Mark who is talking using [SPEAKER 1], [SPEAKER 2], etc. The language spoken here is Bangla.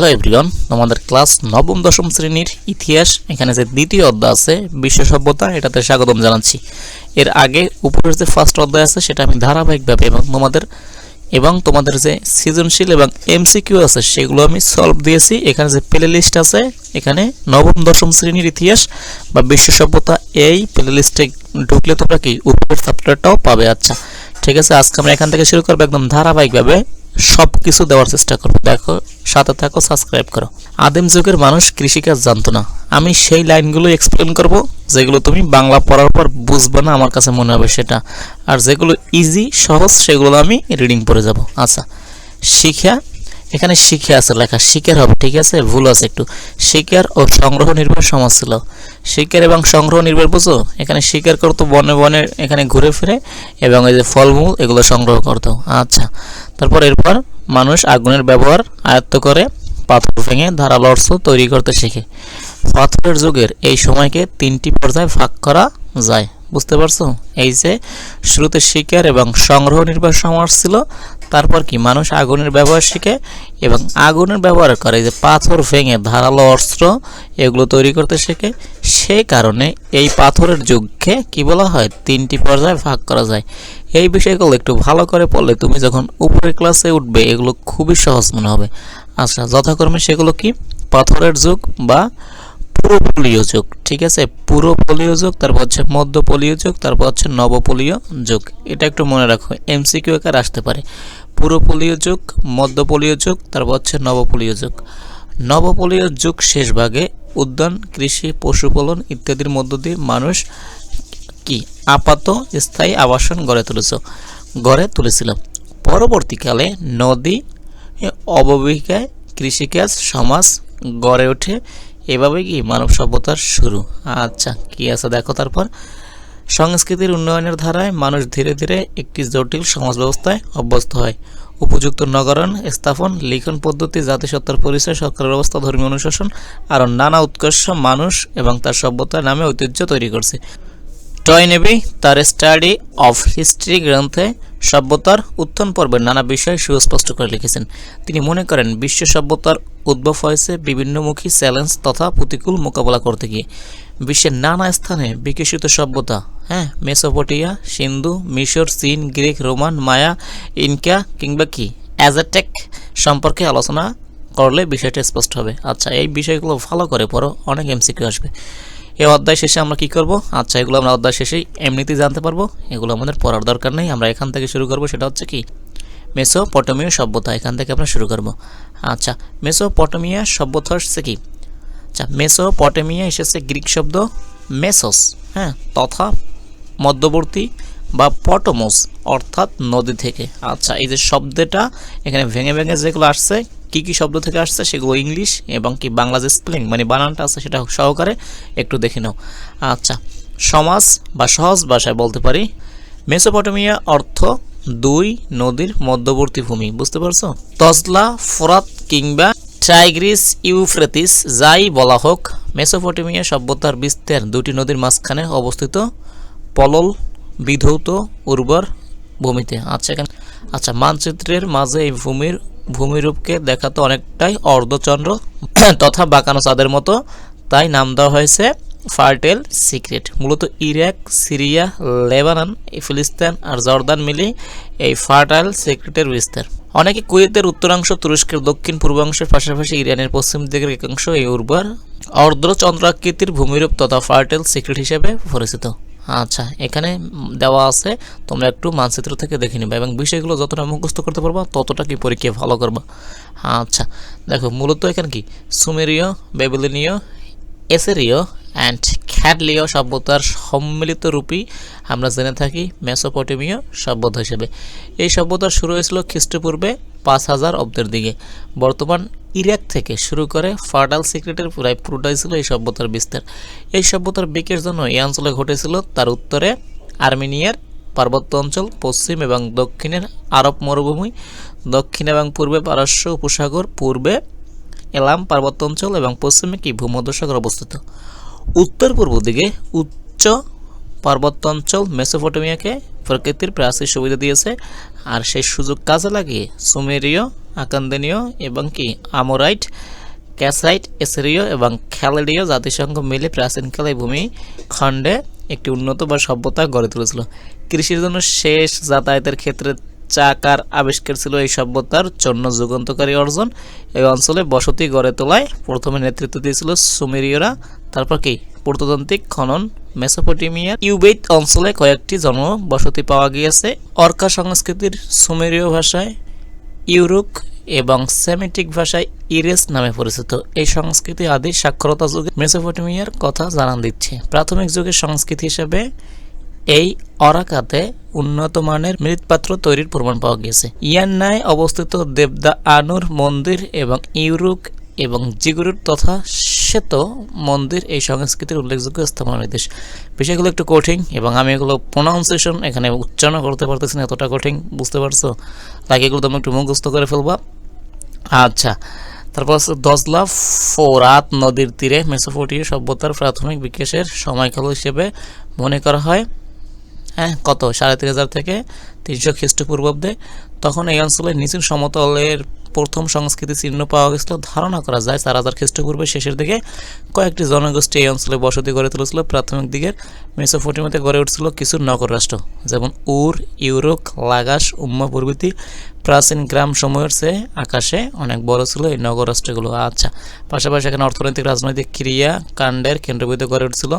[SPEAKER 1] হ্যালো এভরিওয়ান তোমাদের ক্লাস নবম দশম শ্রেণির ইতিহাস, এখানে যে দ্বিতীয় অধ্যায় আছে, বিশ্ব সভ্যতা, এটাতে স্বাগতম জানাচ্ছি। এর আগে উপরের যে ফার্স্ট অধ্যায় আছে, সেটা আমি ধারাবাহিকভাবে এবং তোমাদের এবং তোমাদের যে সৃজনশীল এবং এমসিকিউ আছে, সেগুলো আমি সলভ দিয়েছি। এখানে যে প্লে লিস্ট আছে, এখানে নবম দশম শ্রেণির ইতিহাস বা বিশ্ব সভ্যতা, এই প্লে লিস্টে ঢুকলে তোমরা কি উপরের চ্যাপ্টারটাও পাবে। আচ্ছা ঠিক আছে, আজকে আমরা এখান থেকে শুরু করব একদম ধারাবাহিকভাবে। সব কিছু দেওয়ার চেষ্টা করব দেখো, সাথে থাকো সাবস্ক্রাইব করো। আদিম যুগের মানুষ কৃষিকাজ জানতো না। আমি সেই লাইনগুলো এক্সপ্লেন করব, যেগুলো তুমি বাংলা পড়ার পর বুঝবে না, আমার কাছে মনে হবে সেটা। আর যেগুলো ইজি সহজ, সেগুলো আমি রিডিং পড়ে যাব। আচ্ছা শিক্ষা এখানে শিখে আছে, লেখা শিকার হবে, ঠিক আছে? ভুল আছে একটু। শিকার ও সংগ্রহ নির্ভর সমাজ ছিল। শিকার এবং সংগ্রহ নির্ভর বুঝো এখানে শিকার করতো বনে বনে এখানে ঘুরে ফিরে, এবং এই যে ফলমূল, এগুলো সংগ্রহ করতো আচ্ছা তারপর এরপর মানুষ আগুনের ব্যবহার আয়ত্ত করে পাথর ভেঙে ধারালো অস্ত্র তৈরি করতে শেখে। পাথরের যুগের এই সময়কে তিনটি পর্যায়ে ভাগ করা যায়। বুঝতে পারছ? এই যে শুরুতে শিকার এবং সংগ্রহ নির্ভর সমাজ ছিল তারপর কি মানুষ আগুনের ব্যবহার শিখে এবং আগুনের ব্যবহার করে। যে পাথর ভেঙে ধারালো অস্ত্র এগুলো তৈরি করতে শেখে। সেই কারণে এই পাথরের যুগকে কি বলা হয়? তিনটি পর্যায়ে ভাগ করা যায়। এই বিষয়গুলো একটু ভালো করে পড়লে তুমি যখন উপরের ক্লাসে উঠবে, এগুলো খুবই সহজ মনে হবে। আচ্ছা যথাক্রমে সেগুলো কি? পাথরের যুগ বা পুরো পলীয় যুগ, ঠিক আছে? পুরো পলীয় যুগ, তারপর হচ্ছে মধ্য পলীয় যুগ, তারপর হচ্ছে নবপলীয় যুগ। এটা একটু মনে রাখো এমসিকিউ আকার আসতে পারে। পুরো পলীয় যুগ, মধ্য পলীয় যুগ, তারপর হচ্ছে নবপলীয় যুগ। নবপলীয় যুগ শেষ ভাগে উদ্যান, কৃষি, পশুপালন ইত্যাদির মধ্য দিয়ে মানুষ কি? আপাত স্থায়ী আবাসন গড়ে তুলেছ, গড়ে তুলেছিল। পরবর্তীকালে নদী, অববাহিকায় কৃষিকাজ, সমাজ গড়ে ওঠে। এভাবে কি মানব সভ্যতার শুরু? আচ্ছা কি আছে দেখো তারপর। সংস্কৃতির উন্নয়নের ধারায় মানুষ ধীরে ধীরে একটি জটিল সমাজ ব্যবস্থায় অভ্যস্ত হয়। উপযুক্ত নগরণ স্থাপন, লিখন পদ্ধতি, জাতিসত্তার পরিচয়, সরকারের অবস্থা, ধর্মীয় অনুশাসন, আরও নানা উৎকর্ষ মানুষ এবং তার সভ্যতার নামে ঐতিহ্য তৈরি করছে। টয় নেবি তার স্টাডি অফ হিস্ট্রি গ্রন্থে সভ্যতার উত্থান পর্বের নানা বিষয় সুস্পষ্ট করে লিখেছেন। তিনি মনে করেন, বিশ্ব সভ্যতার উদ্ভব হয়েছে বিভিন্নমুখী চ্যালেঞ্জ তথা প্রতিকূল মোকাবেলা করতে গিয়ে। বিশ্বের নানা স্থানে বিকশিত সভ্যতা হ্যাঁ মেসোপটিয়া সিন্ধু, মিশর, চীন, গ্রিক, রোমান, মায়া, ইনকা কিংবা কি, অ্যাজাটেক সম্পর্কে আলোচনা করলে বিষয়টা স্পষ্ট হবে। আচ্ছা এই বিষয়গুলো ভালো করে পড়ো, অনেক এমসিকিউ আসবে। এই অধ্যায় শেষে আমরা কি করব? আচ্ছা এগুলো আমরা অধ্যায় শেষেই এমনিতেই জানতে পারব। এগুলো আমাদের পড়ার দরকার নেই। আমরা এখান থেকে শুরু করব, সেটা হচ্ছে কি? মেসোপটেমীয় সভ্যতা, এখান থেকে আমরা শুরু করব। আচ্ছা মেসোপটেমিয়া সভ্যতা হচ্ছে কি? আচ্ছা মেসোপটেমিয়া এসেছে গ্রিক শব্দ মেসোস হ্যাঁ তথা মধ্যবর্তী বা পটমোস, অর্থাৎ নদী থেকে। আচ্ছা এই যে শব্দটা এখানে ভেঙে ভেঙে যেগুলো আসছে কি কি শব্দ থেকে আসছে সেগুলো ইংলিশ এবং কি বাংলা যে স্পেলিং মানে বানানটা আছে সেটা সহকারে একটু দেখে নাও। আচ্ছা সমাজ বা সহজ ভাষায় বলতে পারি। মেসোপটেমিয়া অর্থ দুই নদীর মধ্যবর্তী ভূমি, বুঝতে পারছ? তজলা ফোরাত কিংবা টাইগ্রিস, ইউফ্রেতিস, যাই বলা হোক, মেসোপটেমিয়া সভ্যতার বিস্তার দুটি নদীর মাঝখানে অবস্থিত পলল বিধৌত উর্বর ভূমিতে। আচ্ছা এখানে আচ্ছা মানচিত্রের মাঝে এই ভূমির ভূমিরূপকে দেখাতে অনেকটাই অর্ধচন্দ্র তথা বাঁকানো চাঁদের মতো। তাই নাম দেওয়া হয়েছে ফার্টেল সিক্রেট। মূলত ইরাক, সিরিয়া, লেবানন, ফিলিস্তিন আর জর্দান মিলে এই ফার্টাইল সিক্রেটের বিস্তার। অনেকে কুয়েতের উত্তরাংশ, তুরস্কের দক্ষিণ পূর্বাংশের পাশাপাশি ইরানের পশ্চিম দিকের একাংশ এই উর্বর অর্ধচন্দ্রাকৃতির ভূমিরূপ তথা ফার্টেল সিক্রেট হিসেবে পরিচিত। আচ্ছা এখানে দেওয়া আছে, তোমরা একটু মানচিত্র থেকে দেখে নিবে এবং বিষয়গুলো যতটা মুখস্থ করতে পারবা, ততটা কি পরীক্ষায় ভালো করবা। আচ্ছা দেখো, মূলত এখানে কি? সুমেরীয়, বেবিলিনীয়, এসেরীয় অ্যান্ড খ্যাডলীয় সভ্যতার সম্মিলিত রূপই আমরা জেনে থাকি মেসোপটেমীয় সভ্যতা হিসেবে। এই সভ্যতা শুরু হয়েছিল খ্রিস্টপূর্বে পাঁচ হাজার অব্দের দিকে। বর্তমান ইরাক থেকে শুরু করে ফার্টাল সিক্রেটের প্রায় পুরোটাই ছিল এই সভ্যতার বিস্তার। এই সভ্যতার বিকের জন্য এই অঞ্চলে ঘটেছিল তার উত্তরে আর্মেনিয়ার পার্বত্য অঞ্চল, পশ্চিম এবং দক্ষিণের আরব মরুভূমি, দক্ষিণ এবং পূর্বে পারস্য উপসাগর, পূর্বে এলাম পার্বত্য অঞ্চল এবং পশ্চিমে কি ভূমধ্যসাগর অবস্থিত। উত্তর পূর্ব দিকে উচ্চ পার্বত্য অঞ্চল মেসোপটেমিয়াকে প্রকৃতির প্রাচীর সুবিধা দিয়েছে। আর সেই সুযোগ কাজে লাগিয়ে সুমেরীয়, আকান্দেনীয় এবং কি আমোরাইট, ক্যাসাইট, এসেরীয় এবং খ্যালেডীয় জাতিসংঘ মিলে প্রাচীনকালে ভূমি খণ্ডে একটি উন্নত বা সভ্যতা গড়ে তুলেছিল। কৃষির জন্য শেষ যাতায়াতের ক্ষেত্রে চাকার আবিষ্কার ছিল এই সভ্যতার জন্য যুগান্তকারী অর্জন। এই অঞ্চলে বসতি গড়ে তোলায় প্রথমে নেতৃত্ব দিয়েছিল সুমেরীয়রা। তারপর কি? প্রত্নতান্ত্রিক খনন, মেসোপটেমিয়ার ইউবেইট অঞ্চলে কয়েকটি জনবসতি পাওয়া গিয়েছে। অর্কা সংস্কৃতির সুমেরীয় ভাষায় ইউরুক এবং সেমিটিক ভাষায় ইরেস নামে পরিচিত। এই সংস্কৃতি আদি সাক্ষরতা যুগে মেসোপটেমিয়ার কথা জানান দিচ্ছে। প্রাথমিক যুগের সংস্কৃতি হিসেবে এই অরাকাতে উন্নত মানের মৃৎপাত্র তৈরির প্রমাণ পাওয়া গেছে ইয়ান্নায় অবস্থিত দেবদা আনুর মন্দির এবং ইউরুক এবং জিগুরুর তথা শ্বেত মন্দির এই সংস্কৃতির উল্লেখযোগ্য স্থাপনা নির্দেশ। বিষয়গুলো একটু কঠিন এবং আমি এগুলো প্রোনাউন্সিয়েশন এখানে উচ্চারণ করতে পারতেছি না, এতটা কঠিন, বুঝতে পারছ? তাকে এগুলো তুমি একটু মুখস্থ করে ফেলবা। আচ্ছা তারপর হচ্ছে দজলা ফোরাত নদীর তীরে মেসোপটিয় সভ্যতার প্রাথমিক বিকাশের সময়কাল হিসেবে মনে করা হয়। হ্যাঁ কত? সাড়ে তিন হাজার থেকে তিনশো খ্রিস্টপূর্বাব্দে। তখন এই অঞ্চলের নিচের সমতলের প্রথম সংস্কৃতি চিহ্ন পাওয়া গেছিল। ধারণা করা যায় চার হাজার খ্রিস্টপূর্বের শেষের দিকে কয়েকটি জনগোষ্ঠী এই অঞ্চলে বসতি গড়ে তুলেছিল। প্রাথমিক দিকের মেসোপটেমিয়াতে গড়ে উঠছিল কিছু নগর রাষ্ট্র, যেমন উর, ইউরোক, লাগাস, উম্মা প্রভৃতি। প্রাচীন গ্রাম সময়ের চেয়ে আকাশে অনেক বড় ছিল এই নগর রাষ্ট্রগুলো। আচ্ছা পাশাপাশি এখানে অর্থনৈতিক, রাজনৈতিক ক্রিয়া কাণ্ডের কেন্দ্রবিন্দু গড়ে উঠছিল।